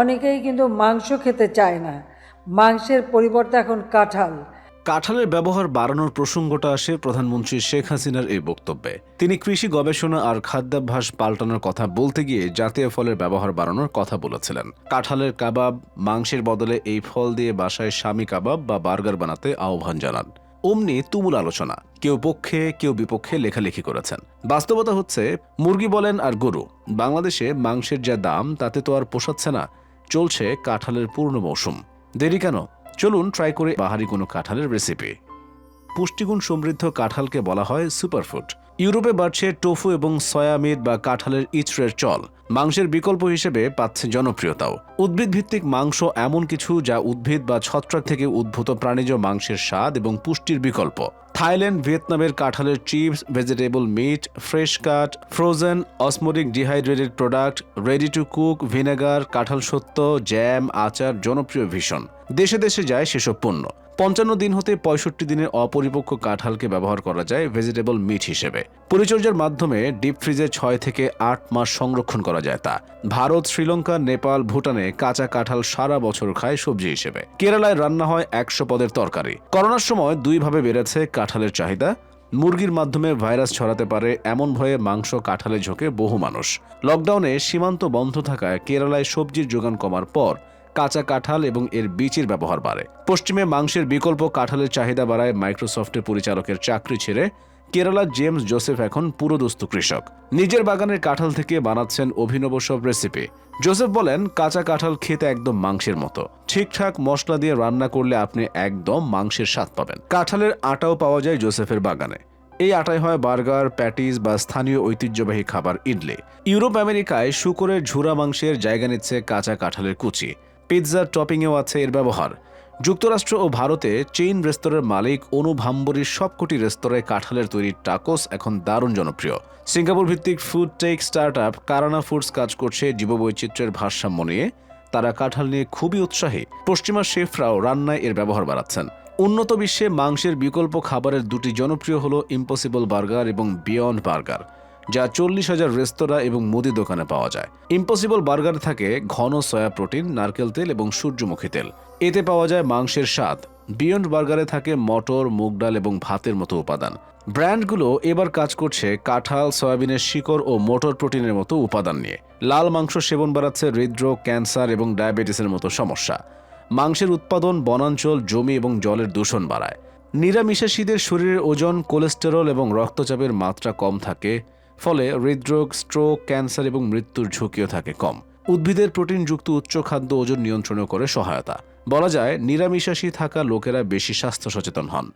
অনেকেই কিন্তু মাংস খেতে চায় না। মাংসের পরিবর্তে এখন কাঁঠাল। কাঁঠালের ব্যবহার বাড়ানোর প্রসঙ্গটা আসে প্রধানমন্ত্রী শেখ হাসিনার এই বক্তব্যে। তিনি কৃষি গবেষণা আর খাদ্যাভ্যাস পাল্টানোর কথা বলতে গিয়ে জাতীয় ফলের ব্যবহার বাড়ানোর কথা বলেছিলেন। কাঁঠালের কাবাব মাংসের বদলে এই ফল দিয়ে বাসায় স্বামী কাবাব বা বার্গার বানাতে আহ্বান জানান। অমনি তুমুল আলোচনা, কেউ পক্ষে, কেউ বিপক্ষে লেখালেখি করেছেন। বাস্তবতা হচ্ছে, মুরগি বলেন আর গরু। বাংলাদেশে মাংসের যা দাম, তাতে তো আর পোষাচ্ছে না। চলছে কাঁঠালের পূর্ণ মৌসুম। দেরি কেন? চলুন ট্রাই করে বাহারি কোনো কাঁঠালের রেসিপি পুষ্টিগুণ সমৃদ্ধ কাঁঠালকে বলা হয় সুপারফুড ইউরোপে বাড়ছে টোফু এবং সয়া মিট বা কাঁঠালের ইচড়ের চল। মাংসের বিকল্প হিসেবে পাচ্ছে জনপ্রিয়তাও। উদ্ভিদ ভিত্তিক মাংস এমন কিছু যা উদ্ভিদ বা ছত্রাক থেকে উদ্ভূত প্রাণীজ মাংসের স্বাদ এবং পুষ্টির বিকল্প। থাইল্যান্ড, ভিয়েতনামের কাঁঠালের chips, vegetable meat, fresh cut, frozen, osmotic dehydrated product, ready to cook, vinegar, কাঁঠাল সত্য, জ্যাম, আচার জনপ্রিয় ভীষণ। দেশে দেশে যায় সেসব পণ্য। পঞ্চান্ন দিন হতে পঁয়ষট্টি দিনের অপরিপক্ক কাঁঠালকে ব্যবহার করা যায় ভেজিটেবল মিট হিসেবে। পরিচর্যার মাধ্যমে ডিপ ফ্রিজে ছয় থেকে আট মাস সংরক্ষণ করা যায় তা। ভারত, শ্রীলঙ্কা, নেপাল, ভুটানে কাঁচা কাঁঠাল সারা বছর খায় সবজি হিসেবে। কেরালায় রান্না হয় একশো পদের তরকারি। করোনার সময় দুইভাবে বেড়েছে কাঁঠালের চাহিদা। মুরগির মাধ্যমে ভাইরাস ছড়াতে পারে এমন ভয়ে মাংস কাঁঠালে ঝোঁকে বহু মানুষ। লকডাউনে সীমান্ত বন্ধ থাকায় কেরালায় সবজির যোগান কমার পর কাঁচা কাঁঠাল এবং এর বীজের ব্যবহার বাড়ে। পশ্চিমে মাংসের বিকল্প কাঁঠালের চাহিদা বাড়ায় মাইক্রোসফটের পরিচালকের চাকরি ছেড়ে কেরালার জেমস জোসেফ এখন পুরোদস্ত কৃষক। নিজের বাগানের কাঁঠাল থেকে বানাচ্ছেন অভিনব সব রেসিপি। জোসেফ বলেন, কাঁচা কাঁঠাল খেতে একদম মাংসের মতো। ঠিকঠাক মশলা দিয়ে রান্না করলে আপনি একদম মাংসের স্বাদ পাবেন। কাঁঠালের আটাও পাওয়া যায় জোসেফের বাগানে। এই আটায় হয় বার্গার, প্যাটিস বা স্থানীয় ঐতিহ্যবাহী খাবার ইডলি। ইউরোপ আমেরিকায় শুকরের ঝুরা মাংসের জায়গা নিচ্ছে কাঁচা কাঁঠালের কুচি। পিৎজার টপিংয়েও আছে এর ব্যবহার। যুক্তরাষ্ট্র ও ভারতে চেইন রেস্তোরাঁর মালিক অনু ভাম্বরির সবকটি রেস্তোরাঁয় কাঁঠালের তৈরি টাকোস এখন দারুণ জনপ্রিয়। সিঙ্গাপুর ভিত্তিক food tech start up Karana foods কাজ করছে জীববৈচিত্র্যের ভারসাম্য নিয়ে। তারা কাঁঠাল নিয়ে খুবই উৎসাহী। পশ্চিমা শেফরাও রান্নায় এর ব্যবহার বাড়াচ্ছেন। উন্নত বিশ্বে মাংসের বিকল্প খাবারের দুটি জনপ্রিয় হলো ইম্পসিবল বার্গার এবং বিয়ন্ড বার্গার। যা চল্লিশ হাজার রেস্তোরাঁ এবং মুদি দোকানে পাওয়া যায়। ইম্পসিবল বার্গারে থাকে ঘন সয়া প্রোটিন নারকেল তেল এবং সূর্যমুখী তেল। এতে পাওয়া যায় মাংসের স্বাদ। বিয়ন্ড বার্গারে থাকে মটর, মুগ ডাল এবং ভাতের মতো উপাদান। ব্র্যান্ডগুলো এবার কাজ করছে কাঁঠাল, সয়াবিনের শিকড় ও মোটর প্রোটিনের মতো উপাদান নিয়ে। লাল মাংস সেবন বাড়াচ্ছে হৃদরোগ, ক্যান্সার এবং ডায়াবেটিসের মতো সমস্যা। মাংসের উৎপাদন বনাঞ্চল, জমি এবং জলের দূষণ বাড়ায়। নিরামিষাশীদের শরীরের ওজন, কোলেস্টেরল এবং রক্তচাপের মাত্রা কম থাকে। ফলে হৃদরোগ স্ট্রোক ক্যান্সার এবং মৃত্যুর ঝুঁকিও থাকে কম। উদ্ভিদের প্রোটিনযুক্ত উচ্চ খাদ্য ওজন নিয়ন্ত্রণও করে সহায়তা। বলা যায়, নিরামিষাশী থাকা লোকেরা বেশি স্বাস্থ্য সচেতন হন।